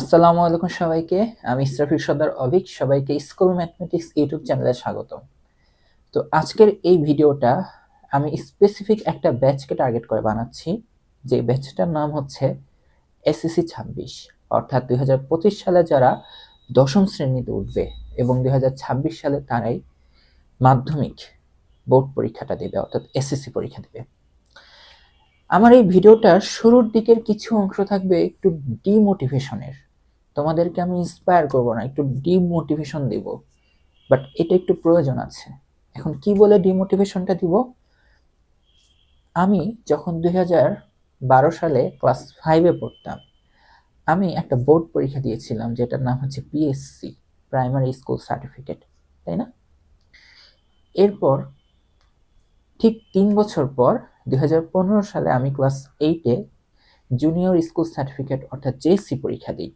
আসসালামু আলাইকুম সবাইকে। আমি ইসরাফিল সর্দার অভিক, সবাইকে স্কুল ম্যাথমেটিক্স ইউটিউব চ্যানেলে স্বাগত তো আজকের এই ভিডিওটা আমি স্পেসিফিক একটা ব্যাচকে টার্গেট করে বানাচ্ছি। যে ব্যাচটার নাম হচ্ছে এসএসসি ছাব্বিশ। অর্থাৎ দুই হাজার পঁচিশ সালে যারা দশম শ্রেণীতে উঠবে এবং দু হাজার ছাব্বিশ সালে তারাই মাধ্যমিক বোর্ড পরীক্ষাটা দেবে, অর্থাৎ এসএসসি পরীক্ষা দেবে। আমার এই ভিডিওটার শুরুর দিকের কিছু অংশ থাকবে একটু ডিমোটিভেশনের তোমাদেরকে আমি ইন্সপায়ার করব না, একটু ডিমোটিভেশন দিব। বাট এটা একটু প্রয়োজন আছে। এখন কি বলে ডিমোটিভেশনটা দিব? আমি যখন দুই বারো সালে ক্লাস ফাইভে পড়তাম, আমি একটা বোর্ড পরীক্ষা দিয়েছিলাম, যেটার নাম হচ্ছে পিএসসি প্রাইমারি স্কুল সার্টিফিকেট তাই না? এরপর ঠিক তিন বছর পর দু হাজার পনেরো সালে আমি ক্লাস এইটে জুনিয়র স্কুল সার্টিফিকেট অর্থাৎ জেএসসি পরীক্ষা দিই।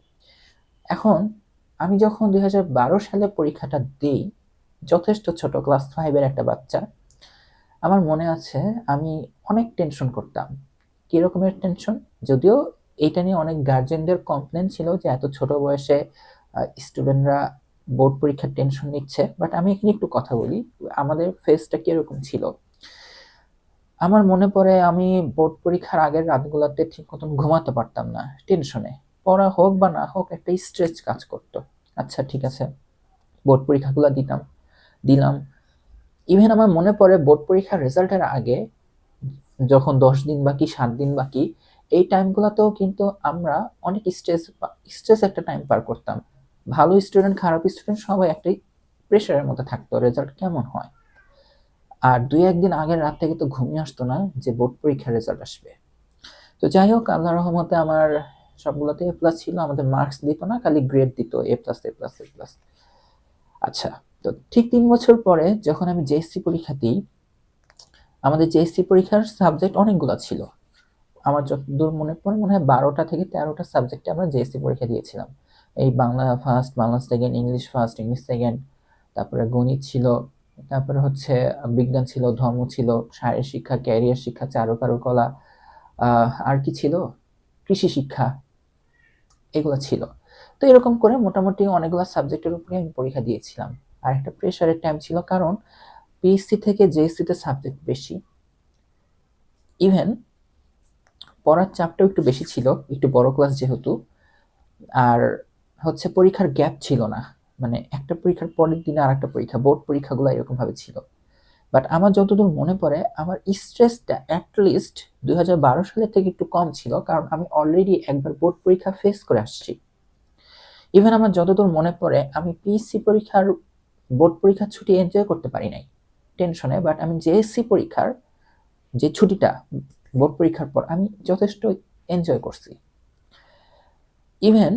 এখন আমি যখন দু হাজার বারো সালে পরীক্ষাটা দিই, যথেষ্ট ছোট ক্লাস ফাইভের একটা বাচ্চা, আমার মনে আছে আমি অনেক টেনশন করতাম। কী রকমের টেনশন যদিও এইটা নিয়ে অনেক গার্জেনদের কমপ্লেন ছিল যে এত ছোট বয়সে স্টুডেন্টরা বোর্ড পরীক্ষার টেনশন নিচ্ছে বাট আমি এখানে একটু কথা বলি, আমাদের ফেসটা কীরকম ছিল? আমার মনে পড়ে আমি বোর্ড পরীক্ষার আগের রাতগুলোতে ঠিক মতন ঘুমাতে পারতাম না টেনশনে পড়া হোক বা না হোক, একটা স্ট্রেচ কাজ করতো। আচ্ছা ঠিক আছে, বোর্ড পরীক্ষাগুলো দিতাম, দিলাম। ইভেন আমার মনে পড়ে বোর্ড পরীক্ষার রেজাল্টের আগে, যখন দশ দিন বাকি সাত দিন বাকি এই টাইমগুলোতেও কিন্তু আমরা অনেক স্ট্রেস স্ট্রেস একটা টাইম পার করতাম। ভালো স্টুডেন্ট খারাপ স্টুডেন্ট সবাই একটাই প্রেশারের মধ্যে থাকতো রেজাল্ট কেমন হয়? আর দুই, একদিন আগের রাত থেকে তো ঘুমিয়ে আসতো না যে বোর্ড পরীক্ষার রেজাল্ট আসবে। তো যাই হোক আল্লাহ রহমতে আমার সবগুলোতে এ প্লাস ছিল, আমাদের মার্কস দিত না, খালি গ্রেড দিত A plus A plus A plus আচ্ছা তো ঠিক তিন বছর পরে যখন আমি জেএসসি পরীক্ষা দিই, আমাদের জেএসসি পরীক্ষার সাবজেক্ট অনেকগুলো ছিল। আমার যতদূর মনে পড়ে, মনে হয় বারোটা থেকে তেরোটা সাবজেক্টে আমরা জেএসসি পরীক্ষা দিয়েছিলাম। এই Bangla first Bangla second English first English second তারপরে গণিত ছিল, তারপরে হচ্ছে বিজ্ঞান ছিল, ধর্ম ছিল, শারীরিক শিক্ষা ক্যারিয়ার শিক্ষা চারুকারুকলা আর কি ছিল? কৃষি শিক্ষা এগুলো ছিল। তো এরকম করে মোটামুটি অনেকগুলো সাবজেক্টের উপরে আমি পরীক্ষা দিয়েছিলাম। আর একটা প্রেশারের টাইম ছিল কারণ পিএসসি থেকে জেএসসিতে সাবজেক্ট বেশি। ইভেন পড়ার চাপটাও একটু বেশি ছিল, একটু বড় ক্লাস যেহেতু। আর হচ্ছে পরীক্ষার গ্যাপ ছিল না। মানে একটা পরীক্ষার পরের দিনে আর একটা পরীক্ষা বোর্ড পরীক্ষাগুলো এরকমভাবে ছিল। বাট আমার যতদূর মনে পড়ে, আমার স্ট্রেসটা অ্যাটলিস্ট দুই হাজার বারো সালের থেকে একটু কম ছিল, কারণ আমি অলরেডি একবার বোর্ড পরীক্ষা ফেস করে আসছি। ইভেন আমার যতদূর মনে পড়ে, আমি পিএসসি পরীক্ষার বোর্ড পরীক্ষার ছুটি এনজয় করতে পারি নাই। টেনশনে বাট আমি জেএসসি পরীক্ষার যে ছুটিটা বোর্ড পরীক্ষার পর, আমি যথেষ্ট এনজয় করছি। ইভেন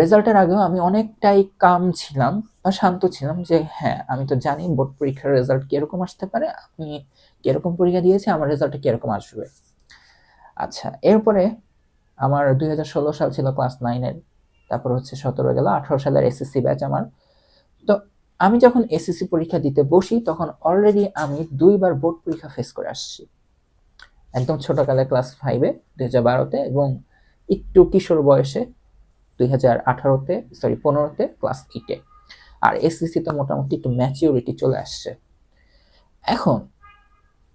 রেজাল্টের আগেও আমি অনেকটাই কাম ছিলাম বা শান্ত ছিলাম যে হ্যাঁ আমি তো জানি বোর্ড পরীক্ষার রেজাল্ট কীরকম আসতে পারে, আমি কীরকম পরীক্ষা দিয়েছি, আমার রেজাল্টটা কীরকম আসবে। আচ্ছা এরপরে আমার দুই হাজার ষোলো সাল ছিল ক্লাস নাইনের তারপর হচ্ছে সতেরো গেল, আঠারো সালের এসএসসি ব্যাচ আমার। তো আমি যখন এসএসসি পরীক্ষা দিতে বসি, তখন অলরেডি আমি দুইবার বোর্ড পরীক্ষা ফেস করে আসছি। একদম ছোটকালে ক্লাস ফাইভে দুই হাজার বারোতে, এবং একটু কিশোর বয়সে দুই হাজার আঠারোতে সরি পনেরোতে ক্লাস এইটে আর এসএসসিতে মোটামুটি একটু ম্যাচিউরিটি চলে আসছে। এখন,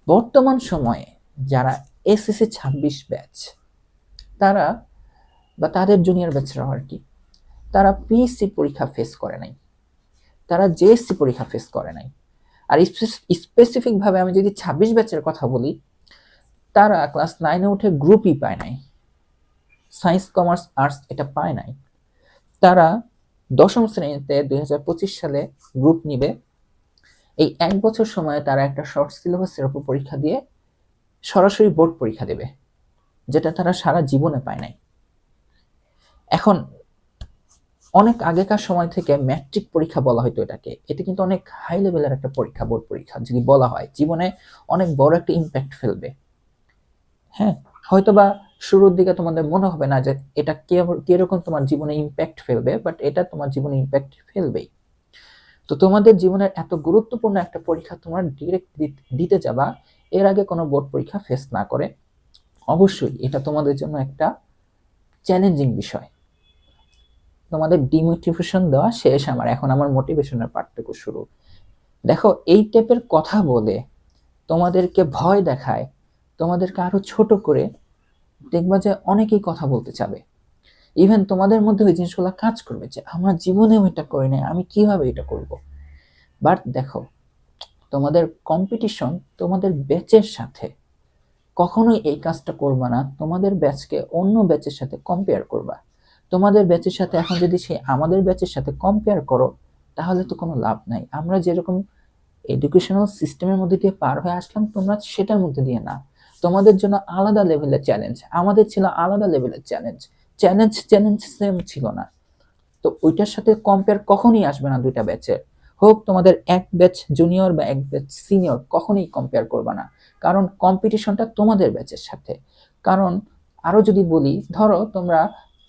বর্তমান সময়ে যারা এসএসসি ছাব্বিশ ব্যাচ তারা বা তাদের জুনিয়র ব্যাচরাও আর কি? তারা পিএসসি পরীক্ষা ফেস করে নাই। তারা জেএসসি পরীক্ষা ফেস করে নাই। আর স্পেসিফিকভাবে আমি যদি ছাব্বিশ ব্যাচের কথা বলি, তারা ক্লাস নাইনে উঠে গ্রুপই পায় নাই। সায়েন্স কমার্স, আর্টস এটা পায় নাই। তারা দশম শ্রেণীতে দু হাজার পঁচিশ সালে গ্রুপ নিবে। এই এক বছর সময়ে তারা একটা শর্ট সিলেবাসের উপর পরীক্ষা দিয়ে সরাসরি বোর্ড পরীক্ষা দেবে, যেটা তারা সারা জীবনে পায় নাই। এখন অনেক আগেকার সময় থেকে ম্যাট্রিক পরীক্ষা বলা হয়তো এটাকে। এটা কিন্তু অনেক হাই লেভেলের একটা পরীক্ষা, বোর্ড পরীক্ষা যদি বলা হয়, জীবনে অনেক বড় একটা ইম্প্যাক্ট ফেলবে। হ্যাঁ হয়তোবা শুরুর দিকে তোমাদের মনে হবে না যে এটা কীরকম তোমার জীবনে ইম্প্যাক্ট ফেলবে বাট এটা তোমার জীবনে ইম্প্যাক্ট ফেলবেই। তো তোমাদের জীবনের এত গুরুত্বপূর্ণ একটা পরীক্ষা তোমার ডিরেক্ট দিতে যাবা, এর আগে কোনো বোর্ড পরীক্ষা ফেস না করে। অবশ্যই এটা তোমাদের জন্য একটা চ্যালেঞ্জিং বিষয়। তোমাদের ডিমোটিভেশন দেওয়া শেষ আমার, এখন আমার মোটিভেশনের পার্টটুকু শুরু। দেখো, এই টাইপের কথা বলে তোমাদেরকে ভয় দেখায়, তোমাদেরকে আরও ছোট করে দেখবা যে অনেকেই কথা বলতে চাবে। ইভেন তোমাদের মধ্যে ওই জিনিসগুলো কাজ করবে যে, আমার জীবনেও এটা করি নাই, আমি কীভাবে এটা করব? বাট দেখো, তোমাদের কম্পিটিশন তোমাদের ব্যাচের সাথে। কখনোই এই কাজটা করবা না, তোমাদের ব্যাচকে অন্য ব্যাচের সাথে কম্পেয়ার করবা। তোমাদের ব্যাচের সাথে এখন যদি সে আমাদের ব্যাচের সাথে কম্পেয়ার করো, তাহলে তো কোনো লাভ নাই। আমরা যেরকম এডুকেশনাল সিস্টেমের মধ্যে দিয়ে পার হয়ে আসলাম, তোমরা সেটার মধ্যে দিয়ে না তোমাদের জন্য আলাদা লেভেলের চ্যালেঞ্জ আমাদের ছিল আলাদা লেভেলের চ্যালেঞ্জ চ্যালেঞ্জ চ্যালেঞ্জ সেম ছিল না। তো ওইটার সাথে কম্পেয়ার কখনই আসবে না দুইটা ব্যাচের হোক তোমাদের এক ব্যাচ জুনিয়র বা এক ব্যাচ সিনিয়র কখনোই কম্পেয়ার করবে না। কারণ কম্পিটিশনটা তোমাদের ব্যাচের সাথে। কারণ আরও যদি বলি, ধরো তোমরা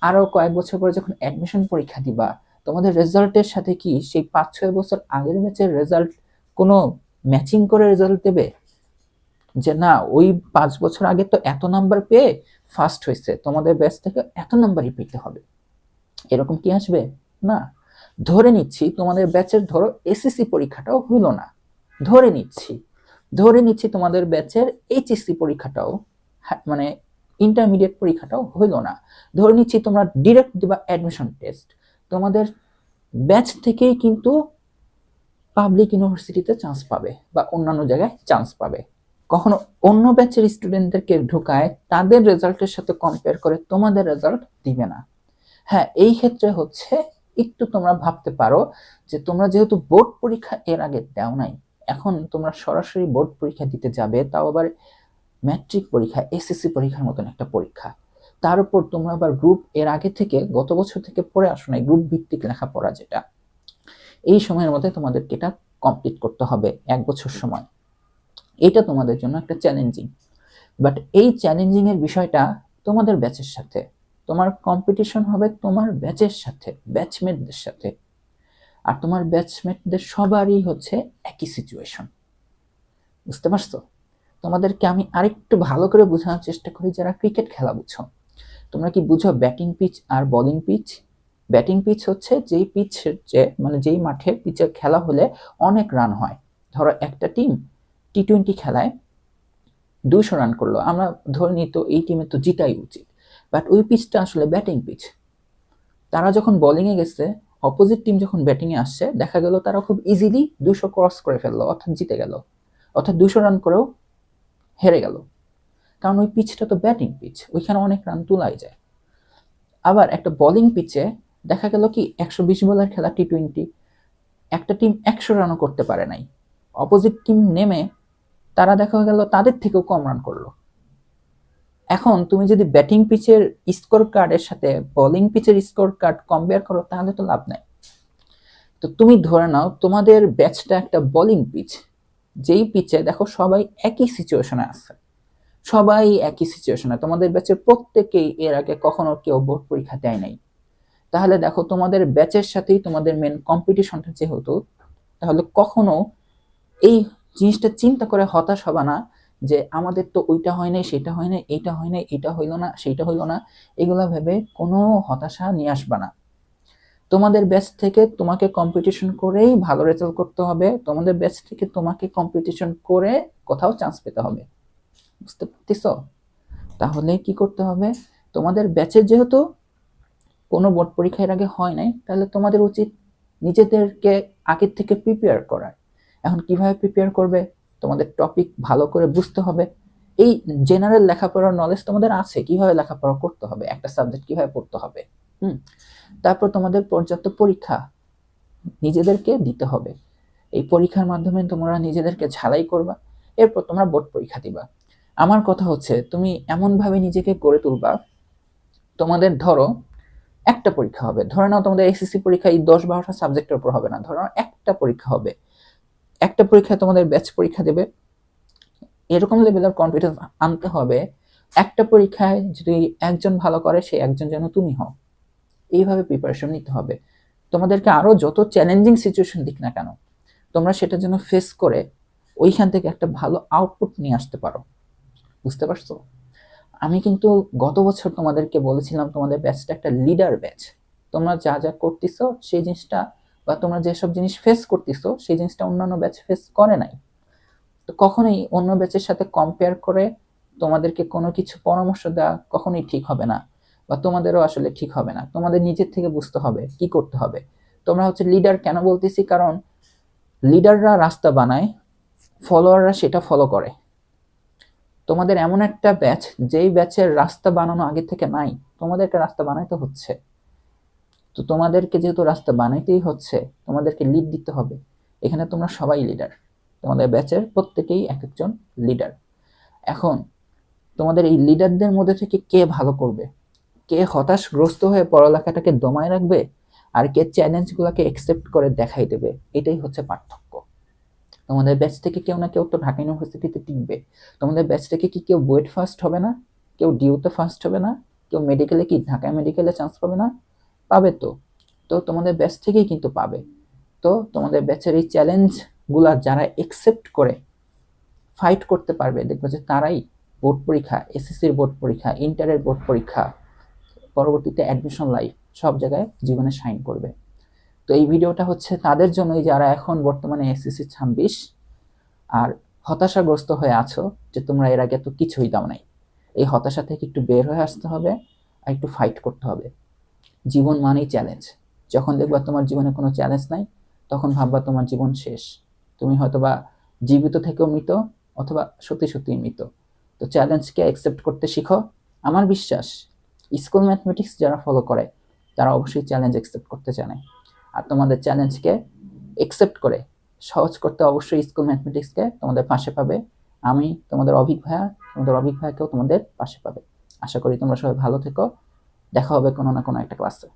আরও কয়েক বছর পরে যখন অ্যাডমিশন পরীক্ষা দিবা, তোমাদের রেজাল্টের সাথে কি সেই পাঁচ ছয় বছর আগের ব্যাচের রেজাল্ট কোনো ম্যাচিং করে রেজাল্ট দেবে? যে না, ওই পাঁচ বছর আগে তো এত নাম্বার পেয়ে ফার্স্ট হয়েছে, তোমাদের ব্যাচ থেকে এত নাম্বারই পেতে হবে। এরকম কি আসবে? না। ধরে নিচ্ছি, তোমাদের ব্যাচের ধরো এসএসসি পরীক্ষাটাও হলো না। ধরে নিচ্ছি ধরে নিচ্ছি তোমাদের ব্যাচের এইচএসসি পরীক্ষাটাও মানে ইন্টারমিডিয়েট পরীক্ষাটাও হইল না। ধরে নিচ্ছি তোমরা ডিরেক্ট দিবা অ্যাডমিশন টেস্ট তোমাদের ব্যাচ থেকেই কিন্তু পাবলিক ইউনিভার্সিটিতে চান্স পাবে বা অন্যান্য জায়গায় চান্স পাবে। কখনো অন্য ব্যাচের স্টুডেন্টদেরকে ঢুকায় তাদের রেজাল্টের সাথে কম্পেয়ার করে তোমাদের রেজাল্ট দিবে না। হ্যাঁ এই ক্ষেত্রে হচ্ছে একটু তোমরা ভাবতে পারো যে তোমরা যেহেতু বোর্ড পরীক্ষা এর আগে দাও নাই, এখন তোমরা সরাসরি বোর্ড পরীক্ষা দিতে যাবে, তাও আবার ম্যাট্রিক পরীক্ষা এসএসসি পরীক্ষার মতন একটা পরীক্ষা। তার উপর তোমরা আবার গ্রুপ এর আগে থেকে গত বছর থেকে পড়ে আসো নাই গ্রুপ ভিত্তিক লেখাপড়া যেটা। এই সময়ের মধ্যে তোমাদেরকে এটা কমপ্লিট করতে হবে এক বছর সময়। এটা তোমাদের জন্য একটা চ্যালেঞ্জিং বাট এই চ্যালেঞ্জিং এর বিষয়টা তোমাদের ব্যাচের সাথে, তোমার কম্পিটিশন হবে তোমার ব্যাচের সাথে ব্যাচমেটদের সাথে। আর তোমার ব্যাচমেটদের সবারই হচ্ছে একই সিচুয়েশন বুঝতে পারছ? তোমাদেরকে আমি আরেকটু ভালো করে বোঝানোর চেষ্টা করি যারা ক্রিকেট খেলা বুঝো। তোমরা কি বুঝো ব্যাটিং পিচ আর বোলিং পিচ ব্যাটিং পিচ হচ্ছে যেই পিচ যে মানে যেই মাঠে পিচে খেলা হলে অনেক রান হয়। ধরো একটা টিম টি টোয়েন্টি খেলায় দুইশো রান করল। আমরা ধরে নিই তো এই টিমে তো জিতাই উচিত। বাট ওই পিচটা আসলে ব্যাটিং পিচ তারা যখন বোলিংয়ে গেছে অপোজিট টিম যখন ব্যাটিংয়ে আসছে, দেখা গেল তারা খুব ইজিলি দুশো ক্রস করে ফেলল, অর্থাৎ জিতে গেল। অর্থাৎ দুশো রান করেও হেরে গেল। কারণ ওই পিচটা তো ব্যাটিং পিচ ওইখানে অনেক রান তোলাই যায়। আবার একটা বোলিং পিচে দেখা গেল কি, একশো বিশ বলের খেলা টি টোয়েন্টি একটা টিম একশো রানও করতে পারে নাই। অপোজিট টিম নেমে তারা দেখা গেল, তাদের থেকেও কম রান করল। এখন তুমি যদি ব্যাটিং পিচের স্কোর কার্ডের সাথে বোলিং পিচের স্কোর কার্ড কম্পেয়ার করো, তাহলে তো লাভ নাই। তো তুমি ধরে নাও, তোমাদের ব্যাচটা একটা বোলিং পিচ যেই পিচে দেখো সবাই একই সিচুয়েশনে আছে। সবাই একই সিচুয়েশনে তোমাদের ব্যাচের প্রত্যেকেই এর আগে কখনো কেউ বোর্ড পরীক্ষা দেয় নাই। তাহলে দেখো, তোমাদের ব্যাচের সাথেই তোমাদের মেন কম্পিটিশনটা যেহেতু, তাহলে কখনো এই জিনিসটা চিন্তা করে হতাশ হবা না যে আমাদের তো ওইটা হয় নাই, সেটা হয় নাই এইটা হয় নাই, এটা হইল না সেইটা হইল না, এগুলো ভেবে কোনো হতাশা নিয়ে আসবা না। তোমাদের ব্যাচ থেকে তোমাকে কম্পিটিশন করেই ভালো রেজাল্ট করতে হবে, তোমাদের ব্যাচ থেকে তোমাকে কম্পিটিশন করে কোথাও চান্স পেতে হবে। বুঝতে পারতেছ? তাহলে কি করতে হবে? তোমাদের ব্যাচের যেহেতু কোনো বোর্ড পরীক্ষার আগে হয় নাই, তাহলে তোমাদের উচিত নিজেদেরকে আগের থেকে প্রিপেয়ার করার এখন কীভাবে প্রিপেয়ার করবে? তোমাদের টপিক ভালো করে বুঝতে হবে। এই জেনারেল লেখাপড়ার নলেজ তোমাদের আছে, কীভাবে লেখাপড়া করতে হবে, একটা সাবজেক্ট কীভাবে পড়তে হবে, হুম? তারপর তোমাদের পর্যাপ্ত পরীক্ষা নিজেদেরকে দিতে হবে। এই পরীক্ষার মাধ্যমে তোমরা নিজেদেরকে ঝালাই করবা, এরপর তোমরা বোর্ড পরীক্ষা দিবা। আমার কথা হচ্ছে, তুমি এমনভাবে নিজেকে গড়ে তুলবা, তোমাদের ধরো একটা পরীক্ষা হবে। ধরে নাও তোমাদের এসএসসি পরীক্ষা এই দশ বারোটা সাবজেক্টের উপর হবে না, ধরো একটা পরীক্ষা হবে। একটা পরীক্ষায় তোমাদের ব্যাচ পরীক্ষা দেবে। এরকম লেভেল লেভেলের কনফিডেন্স আনতে হবে। একটা পরীক্ষায় যদি একজন ভালো করে, সে একজন যেন তুমি হও। এইভাবে প্রিপারেশন নিতে হবে। তোমাদেরকে আরও যত চ্যালেঞ্জিং সিচুয়েশন দিক না কেন, তোমরা সেটা যেন ফেস করে ওইখান থেকে একটা ভালো আউটপুট নিয়ে আসতে পারো। বুঝতে পারছ? আমি কিন্তু গত বছর তোমাদেরকে বলেছিলাম, তোমাদের ব্যাচটা একটা লিডার ব্যাচ তোমরা যা যা করতেছো, সেই জিনিসটা বা তোমরা যেসব জিনিস ফেস করতেছো, সেই জিনিসটা অন্যান্য ব্যাচ ফেস করে নাই। তো কখনোই অন্য ব্যাচের সাথে কম্পেয়ার করে তোমাদেরকে কোনো কিছু পরামর্শ দেওয়া কখনোই ঠিক হবে না বা তোমাদেরও আসলে ঠিক হবে না। তোমাদের নিজের থেকে বুঝতে হবে কি করতে হবে। তোমরা হচ্ছে লিডার কেন বলতেছি? কারণ লিডাররা রাস্তা বানায় ফলোয়াররা সেটা ফলো করে। তোমাদের এমন একটা ব্যাচ যেই ব্যাচের রাস্তা বানানো আগে থেকে নাই, তোমাদেরকে রাস্তা বানাইতে হচ্ছে। তো তোমাদেরকে যেহেতু রাস্তা বানাইতেই হচ্ছে, তোমাদেরকে লিড দিতে হবে। এখানে তোমরা সবাই লিডার তোমাদের ব্যাচের প্রত্যেকেই এক একজন লিডার এখন, তোমাদের এই লিডারদের মধ্যে থেকে কে ভালো করবে? কে হতাশগ্রস্ত হয়ে পড়ালেখাটাকে দমায় রাখবে? আর কে চ্যালেঞ্জগুলোকে অ্যাকসেপ্ট করে দেখাই দেবে? এটাই হচ্ছে পার্থক্য। তোমাদের ব্যাচ থেকে কেউ না কেউ তো ঢাকা ইউনিভার্সিটিতে টিকবে। তোমাদের ব্যাচ থেকে কি কেউ বুয়েট ফার্স্ট হবে না? কেউ ডিউতে ফার্স্ট হবে না? কেউ মেডিকেলে কি ঢাকা মেডিকেলে চান্স পাবে না? পাবে তো? তো তোমাদের ব্যাচ থেকেই কিন্তু পাবে। তো তোমাদের ব্যাচের এই চ্যালেঞ্জগুলা যারা একসেপ্ট করে ফাইট করতে পারবে, দেখবে যে তারাই বোর্ড পরীক্ষা এসএসসির বোর্ড পরীক্ষা ইন্টারের বোর্ড পরীক্ষা, পরবর্তীতে অ্যাডমিশন লাইফ সব জায়গায় জীবনে সাইন করবে। তো এই ভিডিওটা হচ্ছে তাদের জন্যই যারা এখন বর্তমানে এসএসসি ছাব্বিশ আর হতাশাগ্রস্ত হয়ে আছো যে তোমরা এর আগে তো কিছুই দাও নাই। এই হতাশা থেকে একটু বের হয়ে আসতে হবে, আর একটু ফাইট করতে হবে। জীবন মানেই চ্যালেঞ্জ যখন দেখবা তোমার জীবনে কোনো চ্যালেঞ্জ নাই, তখন ভাববা তোমার জীবন শেষ। তুমি হয়তোবা জীবিত থেকেও মৃত, অথবা সত্যি সত্যি মৃত। তো চ্যালেঞ্জকে অ্যাকসেপ্ট করতে শিখো। আমার বিশ্বাস স্কুল ম্যাথমেটিক্স যারা ফলো করে, তারা অবশ্যই চ্যালেঞ্জ অ্যাকসেপ্ট করতে জানে। আর তোমাদের চ্যালেঞ্জকে অ্যাকসেপ্ট করে, সহজ করতে অবশ্যই স্কুল ম্যাথমেটিক্সকে তোমাদের পাশে পাবে। আমি তোমাদের অভিক ভাইয়া তোমাদের অভিক ভাইয়াকেও তোমাদের পাশে পাবে। আশা করি তোমরা সবাই ভালো থেকো। দেখা হবে কোনো না কোনো একটা ক্লাসে